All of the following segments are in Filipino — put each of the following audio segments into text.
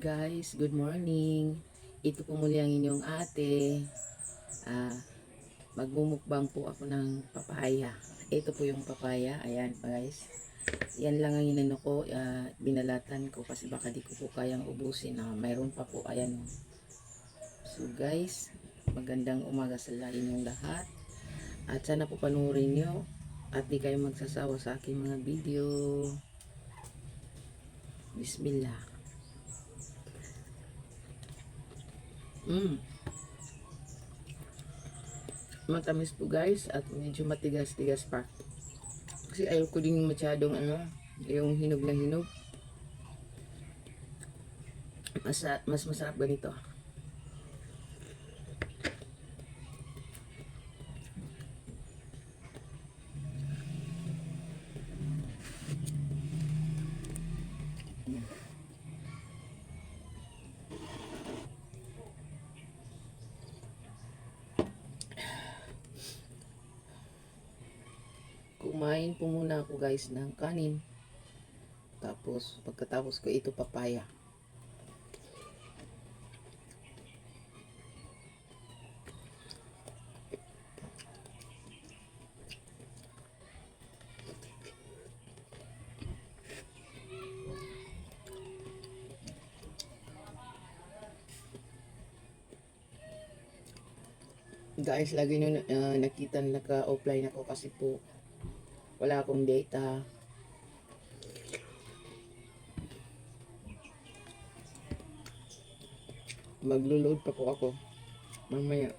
guys, good morning. Ito po muli ang inyong ate. Ah, magmumukbang po ako ng papaya. Ito po yung papaya, ayan guys. Yan lang ang inano ko, ah, binalatan ko kasi baka di ko po kayang ubusin. Ah, mayroon pa po, ayan. So guys, magandang umaga sa inyong lahat. At sana po panurin nyo at di kayo magsasawa sa aking mga video. Bismillah. Mm. Matamis po guys at medyo matigas-tigas pa. Kasi ayaw ko din masyadong ano, yung hinog na hinog. Mas, mas masarap ganito. Kumain po muna ako guys ng kanin. Tapos pagkatapos ko ito papaya. Guys, lagi nyo ah, nakita na naka-offline ako kasi po wala akong data. Maglo-load pa po ako. Mamaya.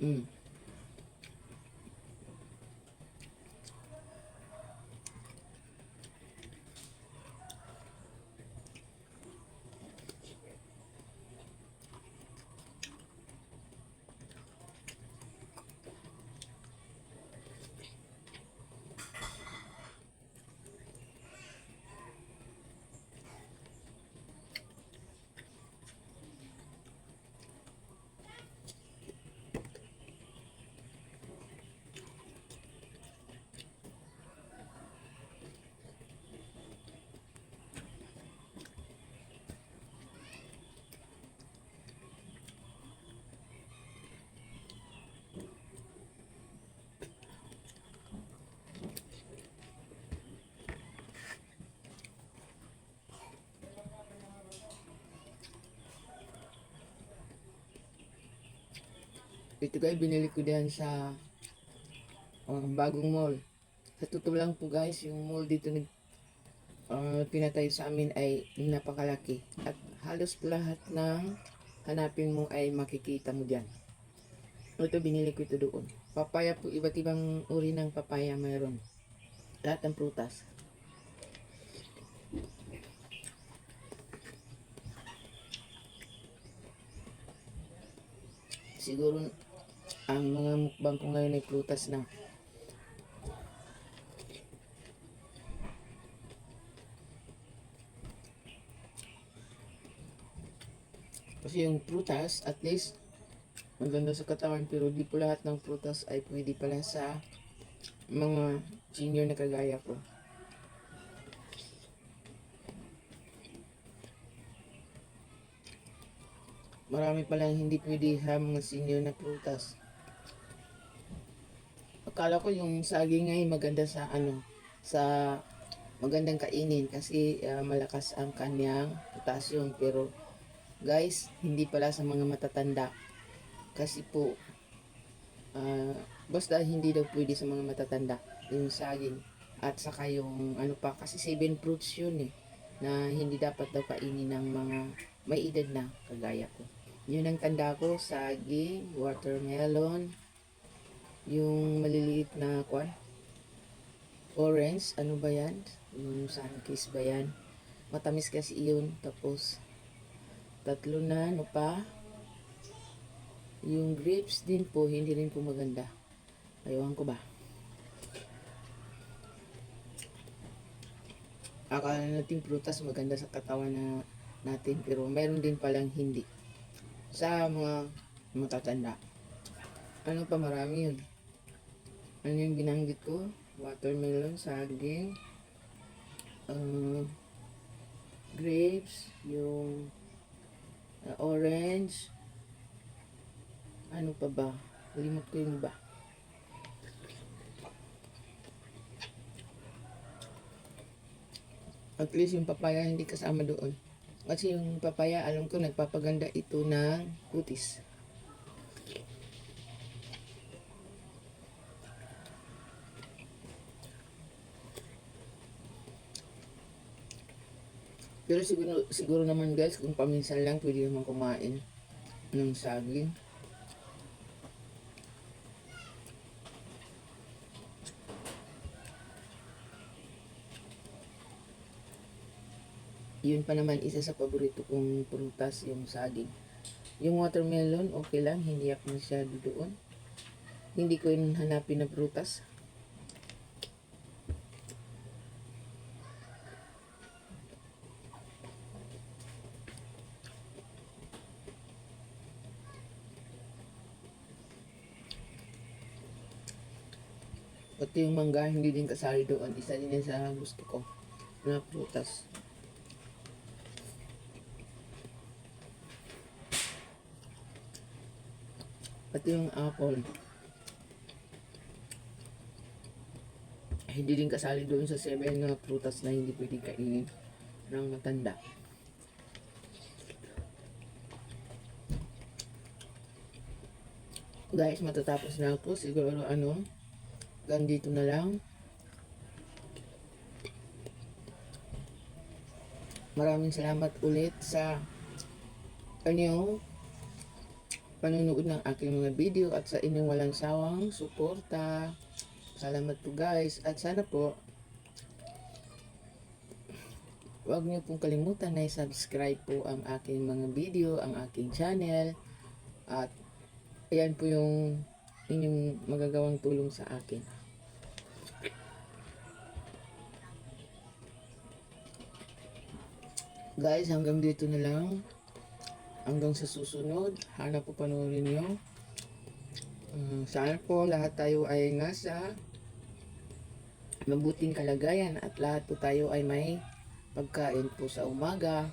Mm. Ito guys, binili ko diyan sa uh, bagong mall. Sa totoo lang po guys, yung mall dito nag uh, pinatay sa amin ay napakalaki. At halos lahat ng hanapin mo ay makikita mo diyan. Ito binili ko ito doon. Papaya po, iba't ibang uri ng papaya mayroon. Lahat ng prutas. Siguro ang mga mukbang ko ngayon ay prutas na. Kasi yung prutas, at least, maganda sa katawan. Pero di po lahat ng prutas ay pwede pala sa mga senior na kagaya ko. Marami palang hindi pwede sa mga senior na prutas. Akala ko yung saging ay maganda sa ano, sa magandang kainin kasi ah, malakas ang kanyang potassium. Pero guys hindi pala sa mga matatanda. Kasi po ah, basta hindi daw pwede sa mga matatanda yung saging. At saka yung ano pa kasi seven fruits yun eh na hindi dapat daw kainin ng mga may edad na kagaya ko. Yun ang tanda ko saging watermelon yung maliliit na kwan? Orange ano ba yan? Yung sunkist ba yan? Matamis kasi yun. Tapos tatlo na ano pa? Yung grapes din po hindi rin po maganda. Ayawan ko ba? Akala natin prutas maganda sa katawan na natin pero meron din palang hindi. Sa mga matatanda ano pa marami yun. Ano yung binanggit ko? Watermelon saging uh, grapes yung uh, orange. Ano pa ba? Limot ko yung ba at least yung papaya hindi kasama doon. Kasi yung papaya alam ko nagpapaganda ito ng kutis pero siguro, siguro naman guys kung paminsan lang pwede naman kumain ng saging. Yun pa naman isa sa paborito kong prutas yung saging. Yung watermelon okay lang hindi ako masyado doon. Hindi ko yun hanapin na prutas pati yung mangga hindi din kasali doon. Isa din yan sa gusto ko. Na prutas. Pati yung apple. Hindi din kasali doon sa 7 na prutas na hindi pwede kainin ng matanda. Guys matatapos na ako siguro ano ganito na lang maraming salamat ulit sa inyong panonood ng aking mga video at sa inyong walang sawang suporta. Salamat po guys at sana po huwag niyo pong kalimutan na i-subscribe po ang aking mga video, ang aking channel at ayan po yung inyong magagawang tulong sa akin. Guys, hanggang dito na lang hanggang sa susunod. Hanap po panoorin nyo. Um, sana po lahat tayo ay nasa mabuting kalagayan at lahat po tayo ay may pagkain po sa umaga.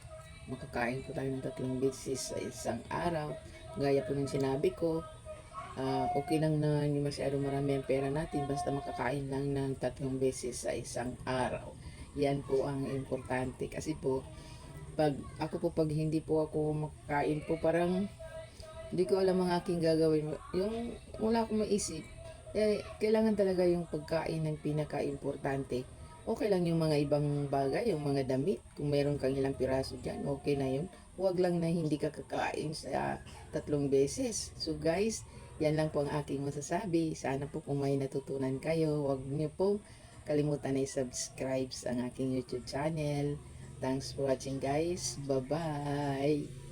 Makakain po tayo ng tatlong beses sa isang araw. Gaya po ng sinabi ko, ah, okay lang na hindi masyado marami ang pera natin basta makakain lang ng tatlong beses sa isang araw. Yan po ang importante kasi po pag ako po pag hindi po ako makakain po parang hindi ko alam ang aking gagawin. Yung wala akong maisip. Eh, kailangan talaga yung pagkain ng pinaka-importante. Okay lang yung mga ibang bagay yung mga damit. Kung meron kang ilang piraso dyan okay na yun. Huwag lang na hindi ka kakain sa tatlong beses. So guys yan lang po ang aking masasabi. Sana po kung may natutunan kayo huwag niyo po kalimutan na i-subscribe sa aking youtube channel Thanks for watching guys. Bye-bye.